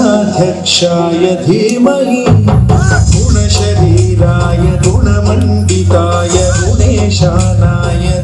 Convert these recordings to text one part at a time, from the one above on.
अध्यक्षाय धीमहि गुणशरीराय गुणमण्डिताय गुणेशानाय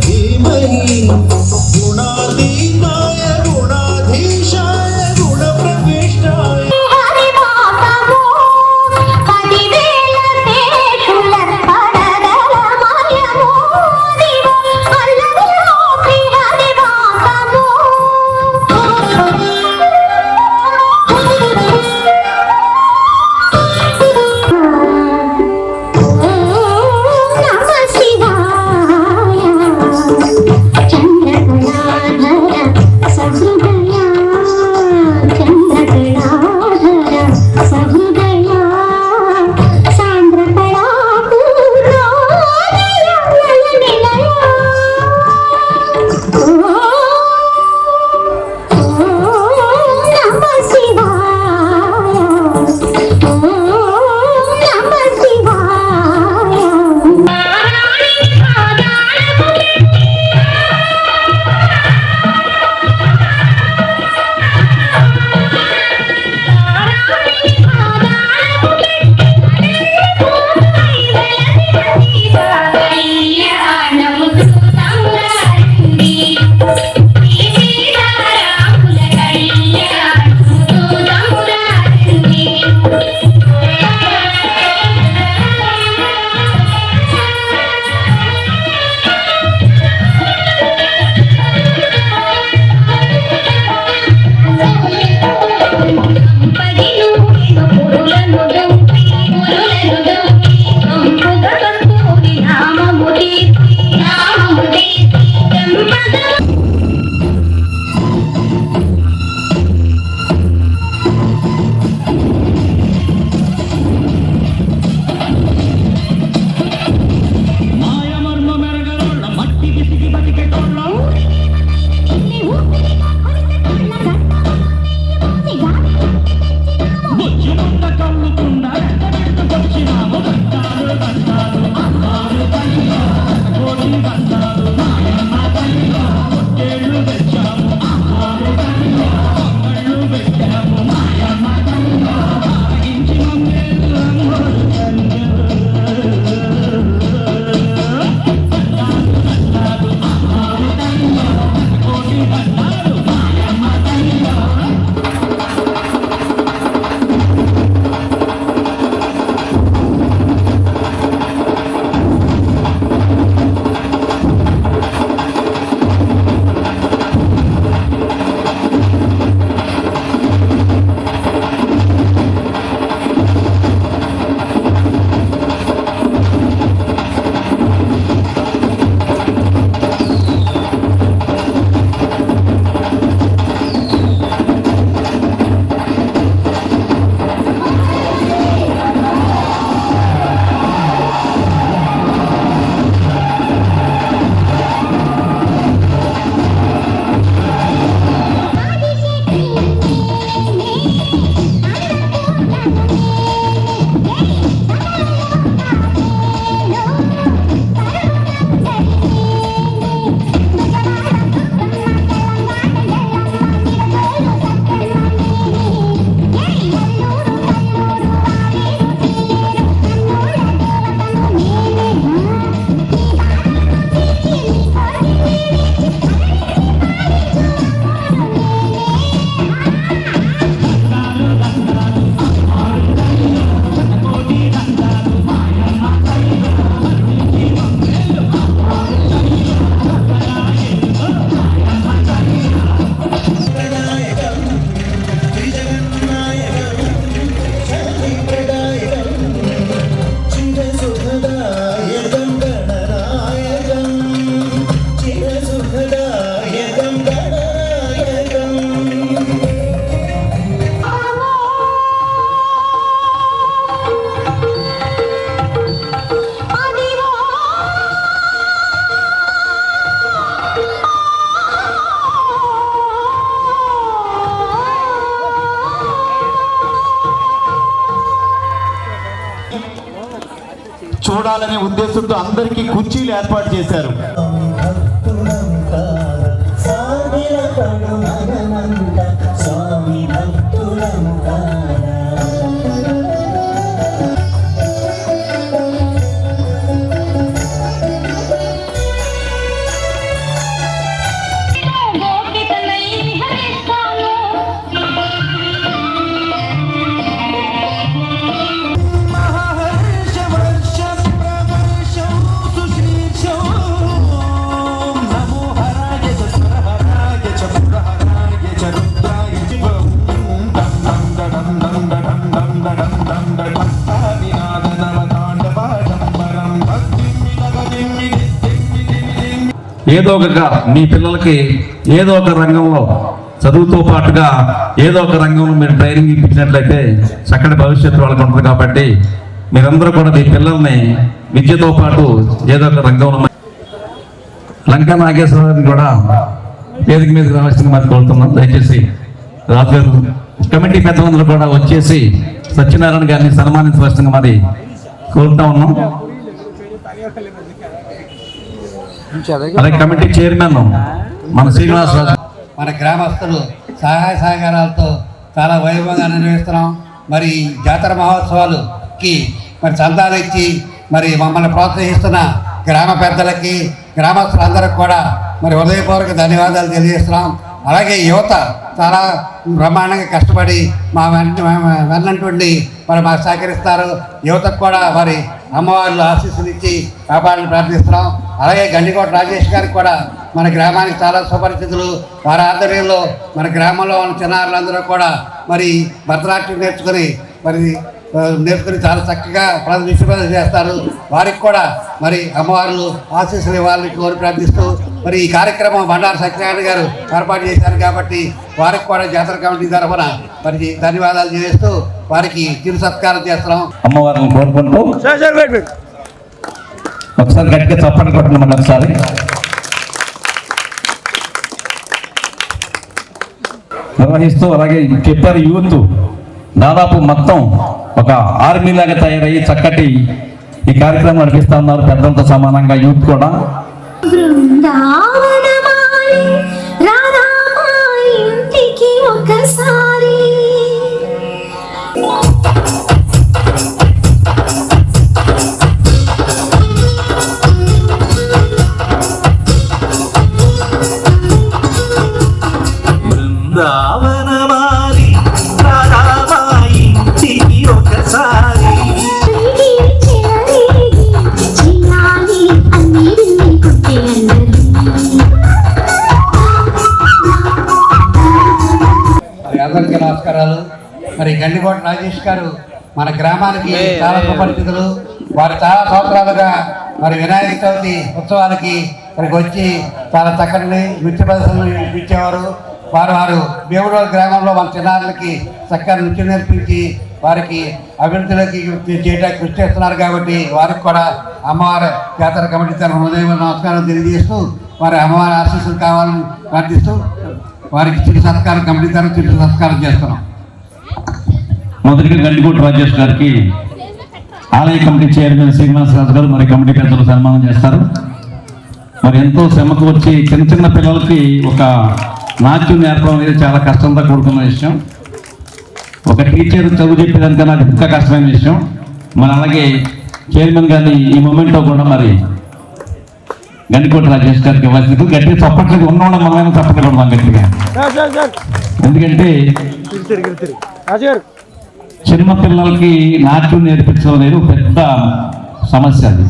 చూడాలనే ఉద్దేశంతో అందరికీ కుర్చీలు ఏర్పాటు చేశారు. ఏదో ఒక మీ పిల్లలకి ఏదో ఒక రంగంలో చదువుతో పాటుగా ఏదో ఒక రంగంలో మీరు ట్రైనింగ్ ఇప్పించినట్లయితే చక్కటి భవిష్యత్తు వాళ్ళకి ఉంటుంది కాబట్టి మీరందరూ కూడా మీ పిల్లల్ని విద్యతో పాటు ఏదో ఒక రంగంలో లంకా నాగేశ్వరరావుని కూడా వేదిక మీద రావాల్సింది మరి కోరుతున్నాం. దయచేసి రాజు కమిటీ పెద్దలందరూ కూడా వచ్చేసి సత్యనారాయణ గారిని సన్మానించవలసిందిగా మరి కోరుతా ఉన్నాం. అలాగే కమిటీ చైర్మన్ మన శ్రీనివాసరాజు మన గ్రామస్తులు సహాయ సహకారాలతో చాలా వైభవంగా నిర్వహిస్తున్నాం. మరి జాతర మహోత్సవాలుకి మరి చందాలు ఇచ్చి మరి మమ్మల్ని ప్రోత్సహిస్తున్న గ్రామ పెద్దలకి గ్రామస్తులందరికీ కూడా మరి హృదయపూర్వక ధన్యవాదాలు తెలియజేస్తున్నాం. అలాగే యువత చాలా బ్రహ్మాండంగా కష్టపడి మా వెంట వెన్నంటుండి మరి మాకు సహకరిస్తారు. యువతకు కూడా మరి అమ్మవార్లు ఆశీస్సులు ఇచ్చి కాపాడాలని ప్రార్థిస్తున్నాం. అలాగే గండికోట రాజేష్ గారికి కూడా మన గ్రామానికి చాలా సుపరిచితులు. వారి ఆధ్వర్యంలో మన గ్రామంలో ఉన్న చిన్నారులందరూ కూడా మరి భరతనాట్యం నేర్చుకుని మరి నేర్చుకుని చాలా చక్కగా ప్రజలు విశ్వప్రదర్శన చేస్తారు. వారికి కూడా మరి అమ్మవార్లు ఆశీస్సులు ఇవ్వాలని కోరి ప్రార్థిస్తూ మరి ఈ కార్యక్రమం బండారు సత్యనారాయణ గారు ఏర్పాటు చేశారు కాబట్టి వారికి కూడా జాతర కమిటీ తరఫున మరి ధన్యవాదాలు చేస్తూ వారికి చిరు సత్కారం చేస్తున్నాం. అమ్మవారిని కోరుకుంటూ ఒకసారి గట్టిగా చప్పట్లు కొట్టండి ఒకసారి. నిర్వహిస్తూ అలాగే చెప్పారు యూత్. దాదాపు మొత్తం ఒక ఆర్మీ లాగా తయారయ్యి చక్కటి ఈ కార్యక్రమం నడిపిస్తా ఉన్నారు పెద్దలతో సమానంగా యూత్ కూడా. ఒకసారి నమస్కారాలు మరి గండికోట రాజేష్ గారు మన గ్రామానికి చాలా సుపరిచితులు వారు చాలా సంవత్సరాలుగా మరి వినాయక చవితి ఉత్సవాలకి ఇక్కడికి వచ్చి చాలా చక్కటి నృత్య ప్రదర్శనలు ఇచ్చేవారు వారు వారు భీమడోలు గ్రామంలో మన చిన్నారులకి చక్కని నృత్యం నేర్పించి వారికి అభివృద్ధిలోకి చేయడానికి కృషి చేస్తున్నారు కాబట్టి వారికి కూడా అమ్మవారి జాతర కమిటీ తరఫున హృదయం నమస్కారం తెలియజేస్తూ వారి అమ్మవారి ఆశీస్సులు కావాలని ప్రార్థిస్తూ వారికి చిరు సత్కారం కమిటీ తరఫున చిరు సత్కారం చేస్తున్నాం. మొదటిగా గండికోట రాజేష్ గారికి ఆలయ కమిటీ చైర్మన్ శ్రీనివాసరాజు గారు మరి కమిటీ పెద్దలు సన్మానం చేస్తారు. మరి ఎంతో శ్రమకు వచ్చి చిన్న చిన్న పిల్లలకి ఒక నాట్యం నేర్పడం అనేది చాలా కష్టంతో కూడుకున్న విషయం. ఒక టీచర్ చదువు చెప్పేదానికన్నా ఇంకా కష్టమైన విషయం. మరి అలాగే చైర్మన్ గారిని ఈ మూమెంట్లో కూడా మరి గండికోట రాజేష్ గారికి ఇవ్వాల్సింది. గట్టిగా చప్పట్లేదు ఉన్నవాళ్ళ మనమైనా చప్పట్లు కొడదాం గట్టిగా. ఎందుకంటే చిన్న పిల్లలకి నాట్యం నేర్పించడం అనేది పెద్ద సమస్య అది.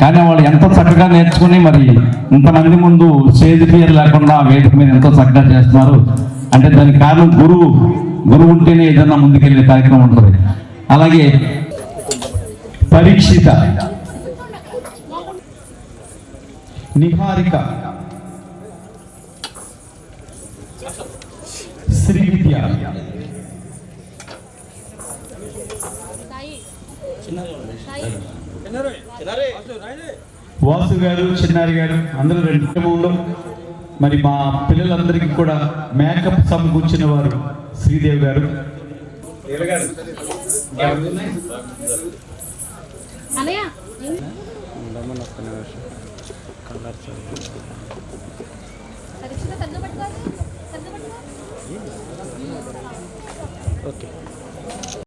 కానీ వాళ్ళు ఎంతో చక్కగా నేర్చుకుని మరి ఇంతమంది ముందు స్టేజ్ ఫియర్ లేకుండా వేదిక మీద ఎంతో చక్కగా చేస్తున్నారు? అంటే దానికి కారణం గురువు. గురువు ఉంటేనే ఏదైనా ముందుకెళ్ళే కార్యక్రమం ఉంటుంది. అలాగే పరీక్షిత. నిహారిక. శ్రీ విద్య వాసు గారు చిన్నారి గారు అందరూ రెండు క్రమంలో మరి మా పిల్లలందరికీ కూడా మేకప్ సమకూర్చిన వారు శ్రీదేవి గారు. అనయ్య పట్టుకోవాలి సర్దు పట్టుకో